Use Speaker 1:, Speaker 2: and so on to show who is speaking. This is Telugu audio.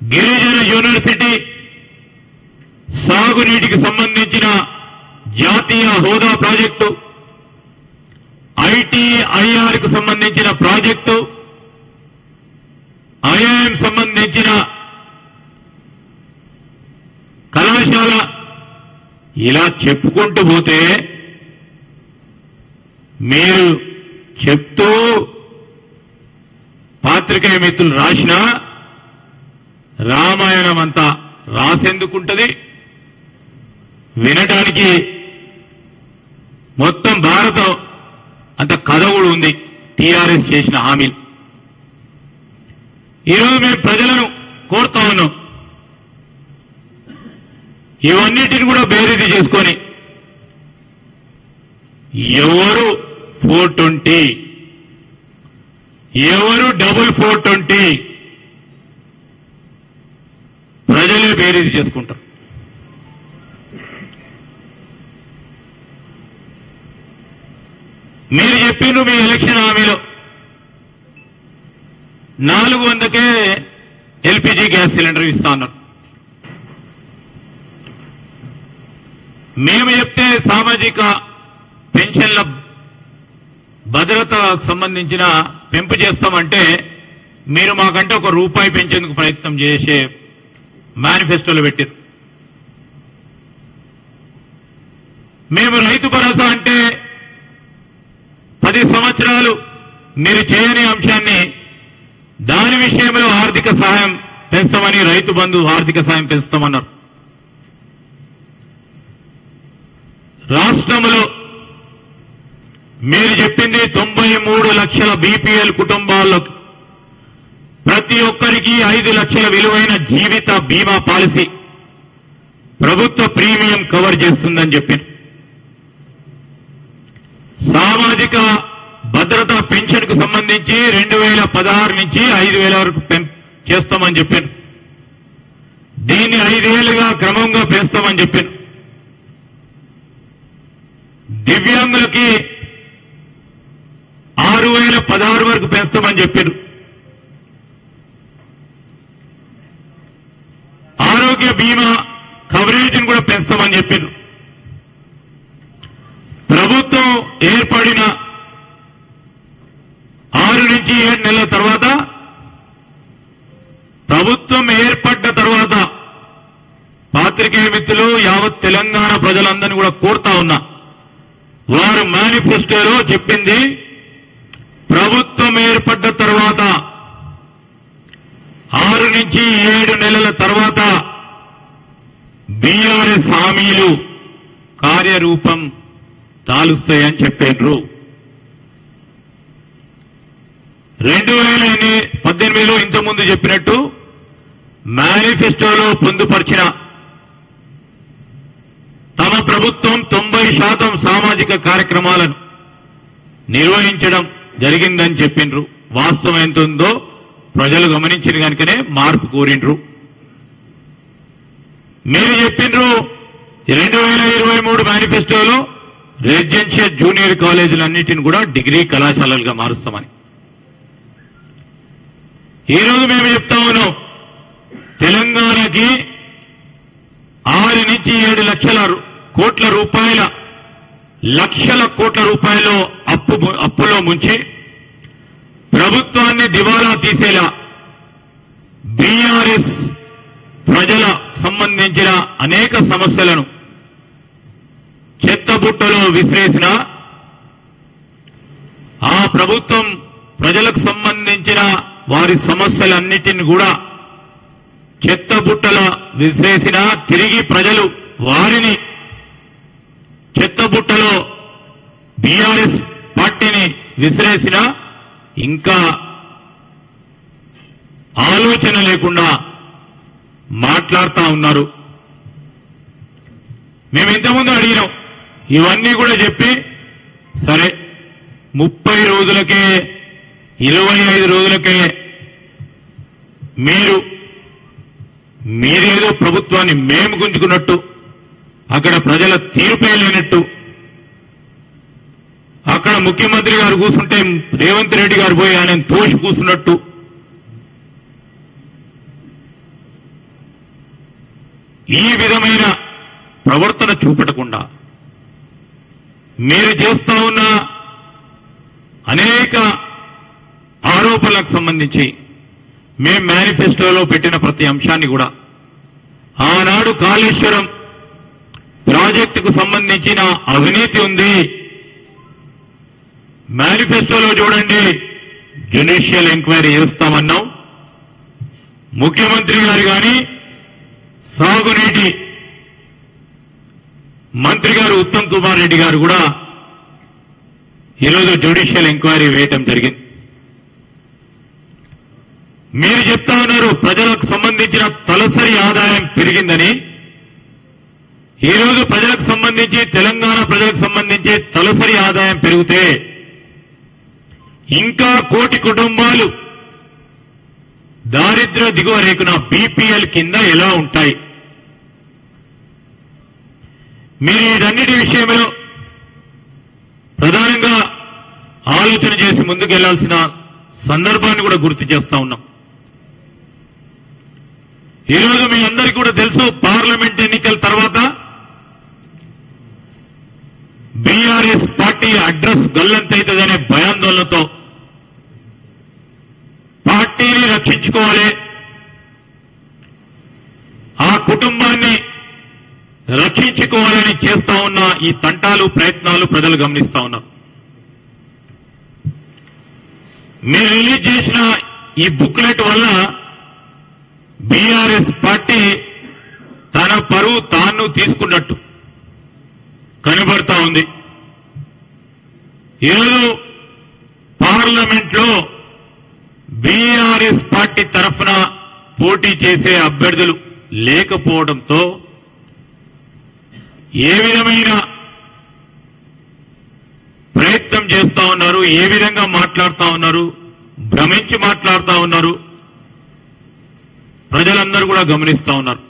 Speaker 1: గిరిజన యూనివర్సిటీ సాగునీటికి సంబంధించిన జాతీయ హోదా ప్రాజెక్టు ఐటీఐఆర్కు సంబంధించిన ప్రాజెక్టు ఐఐఎం సంబంధించిన కళాశాల. ఇలా చెప్పుకుంటూ పోతే మీరు చెప్తూ పాత్రికేయ మిత్రులు రాసిన రామాయణం అంతా రాసేందుకుంటది. వినడానికి మొత్తం భారతం అంత కథ కూడా ఉంది టీఆర్ఎస్ చేసిన హామీలు. ఈరోజు మేము ప్రజలను కోరుతా ఉన్నాం. ఇవన్నిటిని కూడా బేరీది చేసుకొని ఎవరు ఫోర్ ట్వంటీ? ఎవరు డబుల్ ఫోర్ ట్వంటీ? ప్రజలే బేరీజ్ చేసుకుంటారు. మీరు చెప్పిండ్రు మీ ఎలక్షన్ హామీలో. నాలుగు వందకే ఎల్పిజి గ్యాస్ సిలిండర్ ఇస్తా ఉన్నారు మేము చెప్తే సామాజిక పెన్షన్ల భద్రత సంబంధించిన పెంపు చేస్తామంటే మీరు మాకంటే ఒక రూపాయి పెంచేందుకు ప్రయత్నం చేసే మేనిఫెస్టోలో పెట్టారు. మేము రైతు భరోసా అంటే పది సంవత్సరాలు మీరు చేయని అంశాన్ని దాని విషయంలో ఆర్థిక సహాయం పెంచుతామని రైతు బంధు ఆర్థిక సహాయం పెంచుతామన్నారు. రాష్ట్రంలో మీరు చెప్పింది తొంభై మూడు లక్షల బీపీఎల్ కుటుంబాలకు ఐదు లక్షల విలువైన జీవిత బీమా పాలసీ ప్రభుత్వ ప్రీమియం కవర్ చేస్తుందని చెప్పారు సామాజిక భద్రత పెన్షన్కు సంబంధించి రెండు వేల పదహారు నుంచి ఐదు వేల వరకు చేస్తామని చెప్పాను. దీన్ని ఐదేళ్ళుగా క్రమంగా పెంచుతామని చెప్పాను. దివ్యాంగులకి ఆరు వేల పదహారు వరకు పెంచుతామని చెప్పారు ఆరోగ్య బీమా కవరేజీని కూడా పెంచుతామని చెప్పారు ప్రభుత్వం ఏర్పడిన ఆరు నుంచి ఏడు నెలల తర్వాత ప్రభుత్వం ఏర్పడ్డ తర్వాత పాత్రికేయ మిత్రులు యావత్ తెలంగాణ ప్రజలందరినీ కూడా కోరుతా ఉన్నా. వారు మేనిఫెస్టోలో చెప్పింది ప్రభుత్వం ఏర్పడ్డ తర్వాత ఆరు నుంచి ఏడు నెలల తర్వాత హామీలు కార్యరూపం తాలుస్తాయని చెప్పారు రెండు వేల పద్దెనిమిదిలో ఇంతకుముందు చెప్పినట్టు మేనిఫెస్టోలో పొందుపరిచిన తమ ప్రభుత్వం తొంభై శాతం సామాజిక కార్యక్రమాలను నిర్వహించడం జరిగిందని చెప్పిండ్రు. వాస్తవం ఎంత ఉందో ప్రజలు గమనించిన కనుకనే మార్పు కోరిండ్రు. మీరు చెప్పిండ్రు రెండు వేల ఇరవై మూడు మేనిఫెస్టోలో రెసిడెన్షియల్ జూనియర్ కాలేజీలన్నింటిని కూడా డిగ్రీ కళాశాలలుగా మారుస్తామని. ఈ రోజు మేము చెప్తా ఉన్నాం తెలంగాణకి ఆరు నుంచి ఏడు లక్షల కోట్ల రూపాయల లక్షల కోట్ల రూపాయలు అప్పు అప్పులో ముంచి ప్రభుత్వాన్ని దివాలా తీసేలా బీఆర్ఎస్ ప్రజల సంబంధించిన అనేక సమస్యలను పుట్టలో విసిరేసిన ఆ ప్రభుత్వం ప్రజలకు సంబంధించిన వారి సమస్యలన్నిటిని కూడా చెత్తబుట్టల విసిరేసిన తిరిగి ప్రజలు వారిని చెత్తబుట్టలో బీఆర్ఎస్ పార్టీని విసిరేసిన ఇంకా ఆలోచన లేకుండా మాట్లాడుతూ ఉన్నారు. మేము ఇంతకుముందు అడిగినాం ఇవన్నీ కూడా చెప్పి సరే ముప్పై రోజులకే ఇరవై ఐదు రోజులకే మీరు మీరేదో ప్రభుత్వాన్ని మేము గుంజుకున్నట్టు అక్కడ ప్రజల తీర్పే లేనట్టు అక్కడ ముఖ్యమంత్రి గారు కూర్చుంటే రేవంత్ రెడ్డి గారు పోయి ఆయన తోసి కూర్చున్నట్టు ఈ విధమైన ప్రవర్తన చూపెట్టకుండా మీరు చేస్తా ఉన్న అనేక ఆరోపణలకు సంబంధించి మేం మేనిఫెస్టోలో పెట్టిన ప్రతి అంశాన్ని కూడా ఆనాడు కాళేశ్వరం ప్రాజెక్టుకు సంబంధించిన అవినీతి ఉంది. మేనిఫెస్టోలో చూడండి జ్యుడిషియల్ ఎంక్వైరీ చేస్తామన్నాం. ముఖ్యమంత్రి గారు కానీ సాగునీటి మంత్రి గారు ఉత్తమ్ కుమార్ రెడ్డి గారు కూడా ఈరోజు జ్యుడిషియల్ ఎంక్వైరీ వేయటం జరిగింది. మీరు చెప్తా ఉన్నారు ప్రజలకు సంబంధించిన తలసరి ఆదాయం పెరిగిందని. ఈరోజు ప్రజలకు సంబంధించి తెలంగాణ ప్రజలకు సంబంధించి తలసరి ఆదాయం పెరిగితే ఇంకా కోటి కుటుంబాలు దారిద్ర దిగువ రేఖన బీపీఎల్ కింద ఎలా ఉంటాయి? మీరు వీటన్నిటి విషయంలో ప్రధానంగా ఆలోచన చేసి ముందుకెళ్ళాల్సిన సందర్భాన్ని కూడా గుర్తు చేస్తా ఉన్నాం. ఈరోజు మీ అందరికీ కూడా తెలుసు పార్లమెంట్ ఎన్నికల తర్వాత బీఆర్ఎస్ పార్టీ అడ్రస్ గల్లంతైతుందనే భయాందోళనతో పార్టీని రక్షించుకోవాలి ఆ కుటుంబాన్ని రక్షించుకోవాలని చేస్తా ఉన్న ఈ తంటాలు ప్రయత్నాలు ప్రజలు గమనిస్తా ఉన్నారు. మీరు రిలీజ్ చేసిన ఈ బుక్లెట్ వల్ల బీఆర్ఎస్ పార్టీ తన పరువు తాను తీసుకున్నట్టు కనబడతా ఉంది. ఏదో పార్లమెంట్లో బీఆర్ఎస్ పార్టీ తరఫున పోటీ చేసే అభ్యర్థులు లేకపోవడంతో ఏ విధమైన చెప్తా ఉన్నారు ఏ విధంగా మాట్లాడుతా ఉన్నారు భ్రమించి మాట్లాడుతా ఉన్నారు ప్రజలందరూ కూడా గమనిస్తా ఉన్నారు.